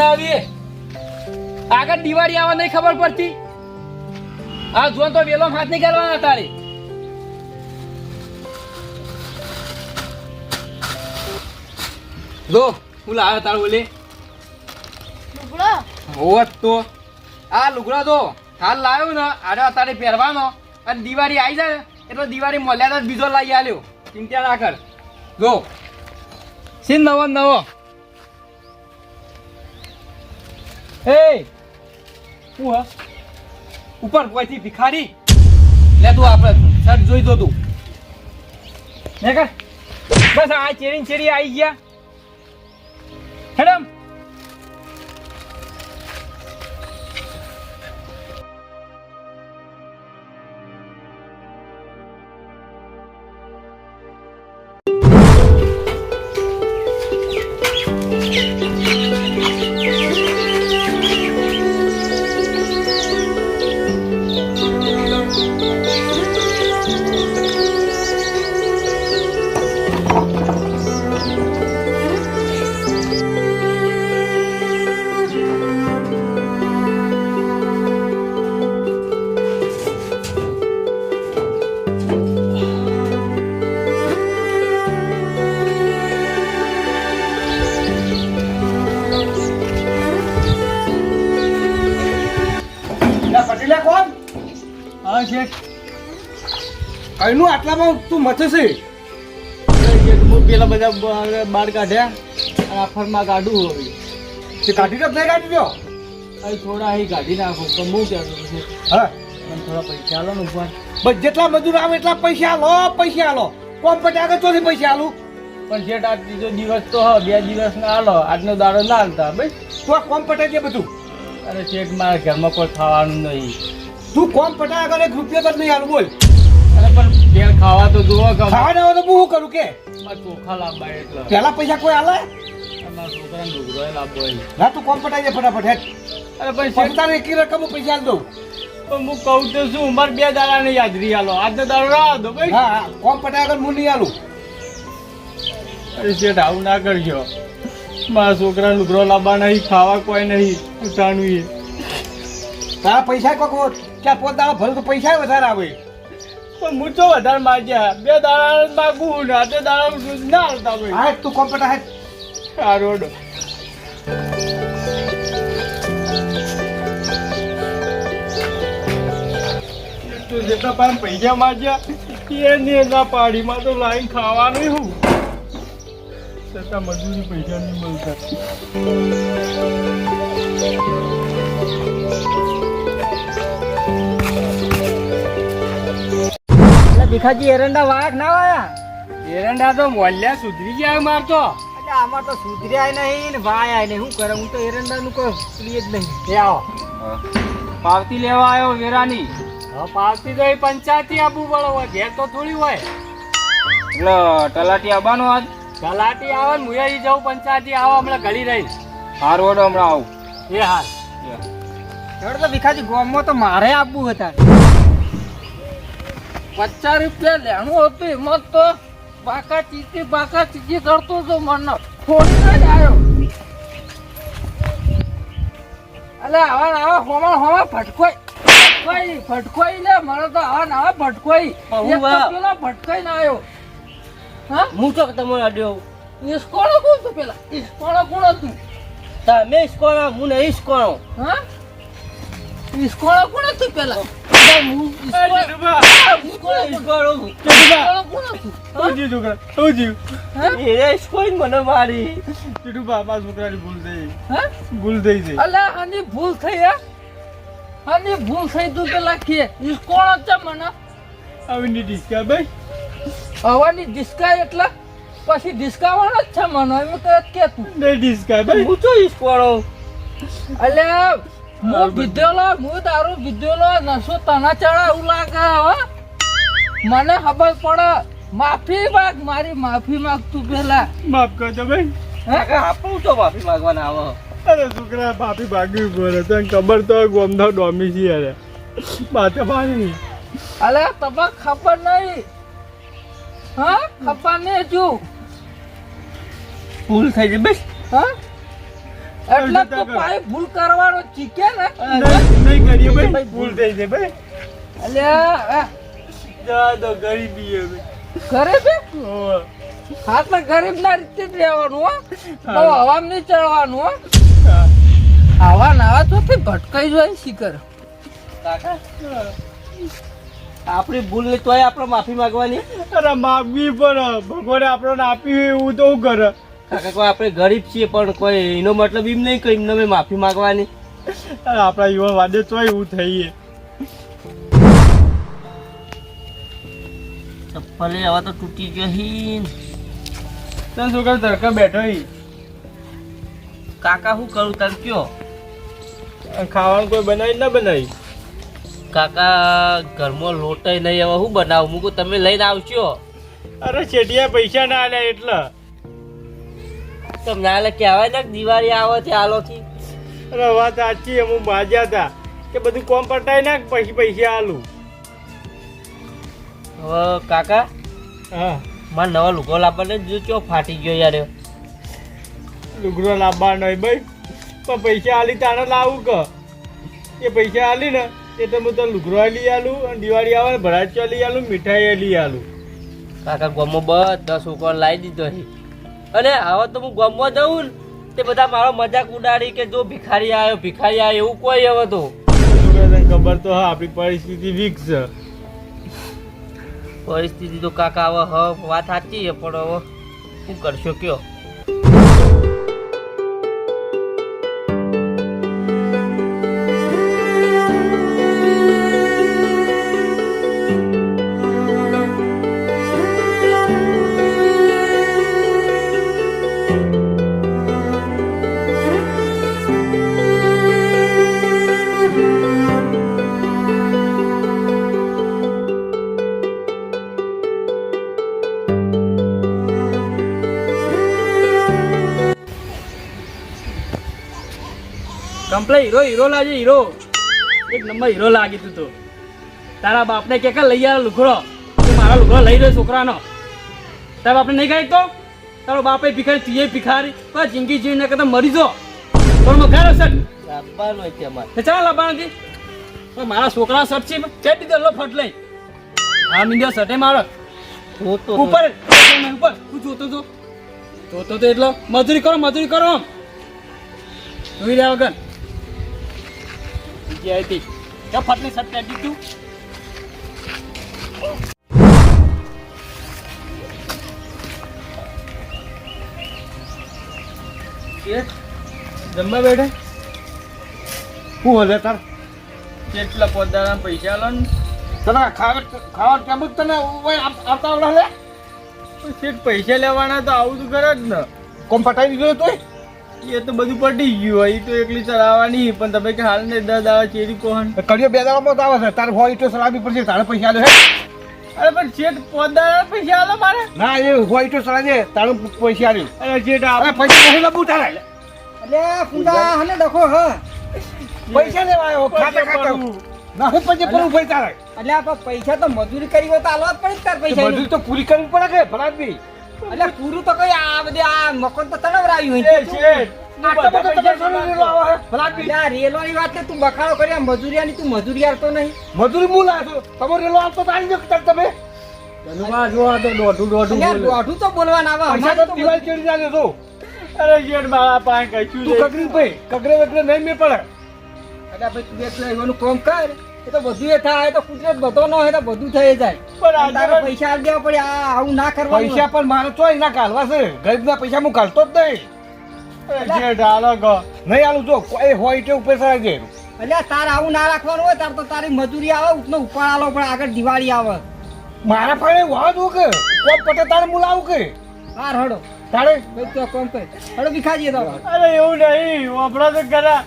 ના આવીએ આગળ દિવાળી આવવા નહીં ખબર પડતી. આ જો તો વેલો હાથ નહીં કરવાના તારે. જો હું લાવે તાર બોલે હોત તો. આ લુગડો તો હાલ લાવ્યો ને આડે અત્યારે પહેરવાનો. અને દિવાળી આવી જાય એટલે દિવાળી મળ્યા તો બીજો લઈ આલ્યો. ચિંતા ના કર. જો. સિન નવો નવો? હું! હા? ઉપર કોઈથી ભિખારી. લે તું આપણે શર્ટ જોઈ દો તું. બસ આ ચેરી ચેરી આવી ગયા. હેડમ. કઈનું આટલામાં તું મચશે છે? પેલા બધા બાર કાઢ્યા અને ફરમાં કાઢું હવે. તે કાઢી તો નહીં કાઢી દો અહીં થોડા અહીં કાઢી નાખો. પણ કહેતો છે હા. મને થોડા પૈસા આલો ને ઉપર બસ જેટલા મજૂર આવે એટલા પૈસા આલો પૈસા આલો. કોમ પટે આગળ ચોથી પૈસા આલું. પણ શેઠ આજ બીજો દિવસ તો હ બે દિવસ ના આલો. આજનો દાડો ના હાલતા ભાઈ તું કોમ પટે છે બધું. અરે શેઠ મારા ઘરમાં કોઈ ખાવાનું નહીં. તું કોમ પટે આગળ એક રૂપિયો તો નહીં આલું બોલ. ઘેર ખાવા તો કે ખાવા ના હોય તો હું શું કરું કે? ચોખા લાંબા એટલે. પેલા પૈસા કોઈ આલે? મારા છોકરાને ના તું કોમ પટાઈ જાય ફટાફટ હેઠ. અરે ભાઈ તારે એકી રકમ પૈસા દઉં. પણ હું કહું તો શું ઉંમર બે દાડાની યાદરી આલો. આજનો દાડો રાહ દો ભાઈ. હા કોમ પટાઈ આગળ હું નહીં આલું. અરે શેઠ આવું ના કરજો. મારા છોકરા લુગડો લાંબા નહીં ખાવા કોઈ નહીં. ઉઠાણું તારા પૈસા કોક ક્યાં પોત દાડા ભરું તો પૈસા વધારે આવે. પણ તો વધારે માગ્યા બે દાડા માગું ને આજે દાડા ના આવતા ભાઈ હા તું કોમ્પ્યુટર હે આ રોડ. તો જેટલા પાસે પૈસા માગ્યા એની એના પાડીમાં તો લાઈન ખાવાનું હું. છતાં મજૂરી પૈસા નહીં મળતા. ભીખાજી એરંડા વાઘ ના વાયા? એરંડા તો મોલ્યા સુધરી ગયા મારતો એટલે આમાં તો સુધર્યા નહીં ને વાયા નહીં. શું કરે? હું તો એરંડાનું કોઈ પ્રિય જ નહીં. એ આવો. પાવતી લેવા આવ્યો વેરાની. પાવતી તો એ પંચાયતી આપવું પડે હોય. ઘેર તો થોડી હોય. એટલે તલાટી આવવાનો આજ? તલાટી આવે ને મુયા જવું પંચાયતી આવો હમણાં ઘડી રહી હાર વડો હમણાં આવું. એ હાલ. તો ભીખાજી ગોમમાં તો મારે આપવું હતા પચાસ રૂપિયા લેણું હતું એમાં તો બાકા ચીચી બાકા ચીચી કરતો હતો મને. ખોડીને જ આવ્યો. અલે આવા આવા હોમા હોમા ફટકોઈ ફટકોઈ ફટકોઈ લે મને તો આવા નાવા એક પેલો ફટકોઈ ના આવ્યો. હા? હું તો તમારે અડ્યો ઈસ્કોળો કોણ તું પેલા? ઈસ્કોળો કોણ હતું? તમે ઇસ્કોનો હું નહીં ઇસ્કોનો હા? ઈસ્કોળો કોણ હતું પેલા? ભૂલ થઈ. ગઈ અલા આની ભૂલ થઈ હે? આની ભૂલ થઈ તું પેલા કે કોણ છે મને. આવીની ડિસ્કા ભાઈ. હવાની ડિસ્કા એટલે પછી ડિસ્કાવાનો જ છે મને એમ કે તું. નહીં ડિસ્કા ભાઈ. હું તો ઇસ્કોનો એટલે હું વિદ્યોલો હું દારૂ વિદ્યોલો નશો તને ચડા એવું લાગે હો. મને ખબર પડે માફી માંગ મારી માફી માંગ તું પેલા. માફ કરજો ભાઈ. આપણું તો માફી માંગવાના આવો. અરે છોકરા માફી ભાગી બોલે તને ખબર તો ગોમધા ડોમી છે અરે માથે પાણી અલે તમે ખબર નહીં. હા? ખબર નહીં જો ભૂલ થઈ ગઈ બસ. હા? એટલે તો ભાઈ ભૂલ કરવાનો ચીકે ને? નહીં કરીએ ભાઈ. ભૂલ થઈ છે ભાઈ. અલ્યા જા તો ગરીબી હે ભાઈ. ઘરે બે ઓવે. હાથમાં ગરીબ ના રીતે જ રહેવાનું હો. તો હવામાં નહીં ચડવાનું હો. હા. આવા નાવા તો તે ભટકાઈ જાય શિકર કાકા આપણી ભૂલ નહીં તોય આપણે માફી માંગવાની. અરે માગવી પણ ભગવાને આપણને આપી એવું તો હું કરે? કાકા કોઈ આપણે ગરીબ છીએ પણ કોઈ એનો મતલબ એમ નહીં કે એમને માફી માંગવાની. આપણા યુવા વાદે તો એવું થઈએ. ચપ્પલે હવે તો તૂટી ગઈ તને શું કરું તડકા બેઠો કાકા શું કરું? તને કયો? ખાવાનું કોઈ બનાવી ના બનાવી? કાકા ઘરમાં લોટાઈ નહીં હવે શું બનાવું? મૂકું તમે લઈને આવશો અરે છેડિયા પૈસા ના આલ્યા એટલે. તમને આલે કહેવાય ને દિવાળી આવે છે આલોથી અરે વાત સાચી હું બાજ્યા હતા કે બધું કોમ પટાઈ નાખ પછી પૈસા આલું. હવે કાકા હા. મારે નવા લુગડો લાવવાને જો ચો ફાટી ગયો યાર. લુગડો લાવવાનો ભાઈ પણ પૈસા આલી તાણે લાવું કે? એ પૈસા આલી ને એ તો હું તો લુગડો લઈ આલું અને દિવાળી આવે ભરાચો લઈ આલું મીઠાઈ લઈ આલું. કાકા ગમો બધા છોકરો લાવી દીધો છે. અને હવે તો હું ગમવા જઉં ને તે બધા મારો મજાક ઉડાડી કે જો ભિખારી આવ્યો ભિખારી આવ્યો એવું કોઈ હવે તો. ખબર તો હા આપણી પરિસ્થિતિ વીક છે. પરિસ્થિતિ તો કાકા હવે હ વાત સાચી છે પણ હવે શું કરશો કયો? કમ્પ્લે હીરો હીરો લાગે હીરો. એક નંબર હીરો લાગી તું તો. તારા બાપને કે કે લઈ આવ્યો લુખડો તું મારા લુખડો લઈ રહ્યો છોકરાનો. તારા બાપને નહીં ખાઈ તો? તારો બાપે ભિખારી તીએ ભિખારી. બસ જિંદગી જીવીને કરતા મરી જો પણ મખારો સટ લાવવાનો છે અમારે. ચાલ લાવવા નથી પણ મારા છોકરા સટ છે ચેટ દીધો લો ફટ લઈ. હા મીંડ્યો સટે મારો. ઉપર ઉપર તું જોતો તો જોતો તો એટલો. મજૂરી કરો મજૂરી કરો. જોઈ રહ્યા વગર જય હતી. ક્યાં ફટની સટ પહેરી જમવા બેઠે? શું હલે તાર? કેટલા પોતાના પૈસા લો ને? તને ખાવા ખાવા કેમ તને? આવતા આવડે પૈસા લેવાના તો આવું તો કરે જ ને. કોમ પટાઈ દીધો તોય એ તો બધું પટી ગયું હોય એ તો એકલી ચલાવવાની પણ તમે કે હાલ ને દસ દાવા ચેરી કોહન કડિયો બે દાડામાં તો આવે છે તારે હોય તો ચલાવવી પડશે તારે પૈસા આલે અરે પણ શેઠ પોતાના પૈસા આલો મારે? ના એ હોય તો સલાજે તારું પૈસા આલે. અરે શેઠ અરે પૈસા નહીં લબુ તારે. એટલે કુંડા હને ડખો હ. પૈસા લેવા આવ્યો ખાતા ખાતા. ના પછી પડું ભાઈ તારે. એટલે આ પૈસા તો મજૂરી કરી હોય તો આલવા જ પડે તાર પૈસા મજૂરી તો પૂરી કરવી પડે કે ભલાદ બી એટલે પૂરું તો કઈ આ બધી આ મકાન તો તણાવરાયું હોય. વાત ને તું બખાડો કરી આ મજૂરિયાની તું મજૂરી આવતો નહીં. મજૂરી હું લાવ્યો તમે તમારો રેલો આવતો તો આવી જાવ તમે દોઢું તો બોલવાના આવે અરે શેઠ મારા પાસે કશું તું કગરી ભાઈ કગરે વગરે નહીં મેં પડે. અરે ભાઈ તું એકલા એવાનું કામ કર. એ તો બધું એ થાય તો કુદરત બધો ન હોય તો બધું થઈ જાય. પણ તારે પૈસા દેવા પડે આ આવું ના કરવા પૈસા પણ મારે ચોય ના કાઢવા છે. ગરીબના પૈસા હું કાઢતો જ નહીં. આલું જો કોઈ હોય તે ઉપર સરાય દે એટલે તારે આવું ના રાખવાનું હોય તાર તો તારી મજૂરી આવે ઉતનો ઉપર આલો પણ આગળ દિવાળી આવે. મારા પાસે વાહ દો કે? કોમ પટે તારે મુલાવું કે? હાર હડો. તારે? તો કોમ હડો વિખાજીએ તો. અરે એવું નહીં તો ખરા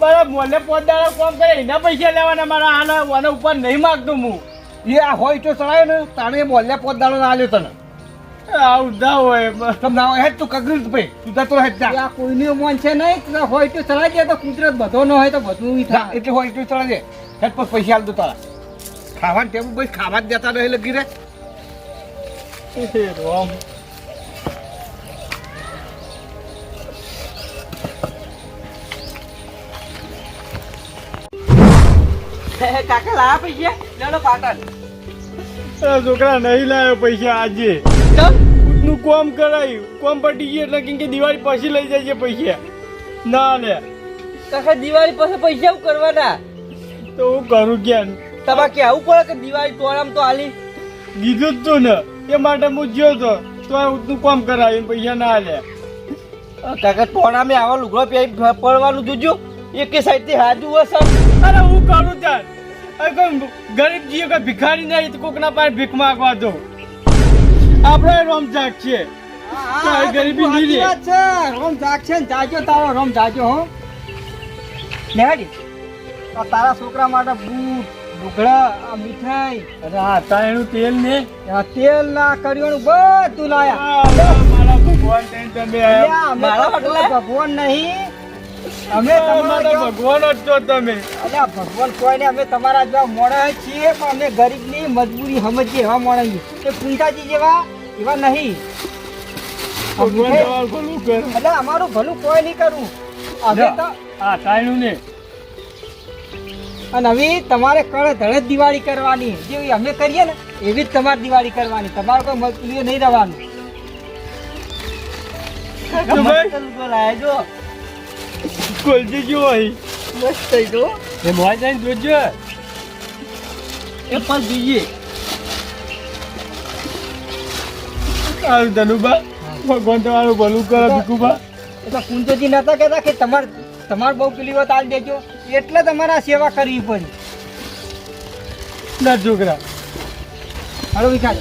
મારા મોલે પોતાના કોમ કરે એના પૈસા લેવાના મારા આના આના ઉપર નહીં માગતો હું. એ આ હોય તો ચડાય ને તારે બોલ્યા પોત દાડો ના લ્યો તને. આવું ના હોય તમ ના હોય હેડ તું કગરી ભાઈ તું જતો હેડ જા. આ કોઈનું મન છે નહીં હોય તો ચલાઈ જાય તો કુદરત બધો ન હોય તો બધું થાય. એટલે હોય તો ચડા દે. હેડ પર પૈસા આલ દો તારા. ખાવાનું ટેબુ ભાઈ ખાવા જ દેતા રહે લગી રે રોમ. કાકા લાયા પૈસા? લેલો પાટણ. છોકરા નહીં લાવ્યો પૈસા આજે. નું કોમ કરાયું. કોમ પટી ગયું એટલે કેમ કે દિવાળી પછી લઈ જાય છે પૈસા. ના લે. કાકા દિવાળી પાસે પૈસા શું કરવાના? તો હું કરું ક્યાં? તમારે કેવું પડે કે દિવાળી તોડામ તો આલી? કીધું જ તું ને. એ માટે હું જ્યો તો. તો નું કોમ કરાયું પૈસા ના લે. કાકા તોડામે આવા લુગડો પહેરી પડવાનું જોજો. એકે સાઈડથી હાજુ હશે. અરે હું કરું કોઈ ગરીબ જીવ કે ભિખારી નહીં તો કોકના પાસે ભીખ માંગવા દો. આપણે રોમ જાગ છે. કાંઈ ગરીબી નહીં છે. રોમ જાગશે ને જાગ્યો તારો રોમ જાગ્યો હો. નેહાડી તારા છોકરા માટે બૂટ ઢોકળા આ મીઠાઈ અરે હા તાયણું તેલ ને. આ તેલ ના કરિયાણું બધું લાયા. આ મારા ભગવાન ભગવાન નહીં. અમે તમારા ભગવાન જ છો તમે. અલ્યા ભગવાન કોઈ ને અમે તમારા જેવા મોડા છીએ પણ અમે ગરીબની મજબૂરી સમજીએ એવા મોડા છીએ. એ પૂંજાજી જેવા એવા નહીં. તમારું ભલું કરે? એટલે અમારું ભલું કોઈ નહીં કરવું અમે તો હા તાયણું ને. અને હવે તમારે કળે ધડે દિવાળી કરવાની. જેવી અમે કરીએ ને એવી જ તમારે દિવાળી કરવાની. તમારે કોઈ મજબૂરી નહીં રહેવાનું. તો ભાઈ? લુગડો લાયા જો કોલજી જો અહીં. મસ્ત થઈ ગયો. એ મોય જઈને જોજો. એ પણ જોઈએ. સારું ધનુબા ભગવાન તમારું ભલું કરે ભીખુબા એટલે કુંજોજી નતા કહેતા કે તમારે તમાર બહુ પેલી વાત આલ દેજો. એટલે તમારે આ સેવા કરવી પડી. ના છોકરા. હાલો વિકાસ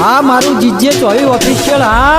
હા મારું જીજે ચોવી ઓફિશિયલ હા.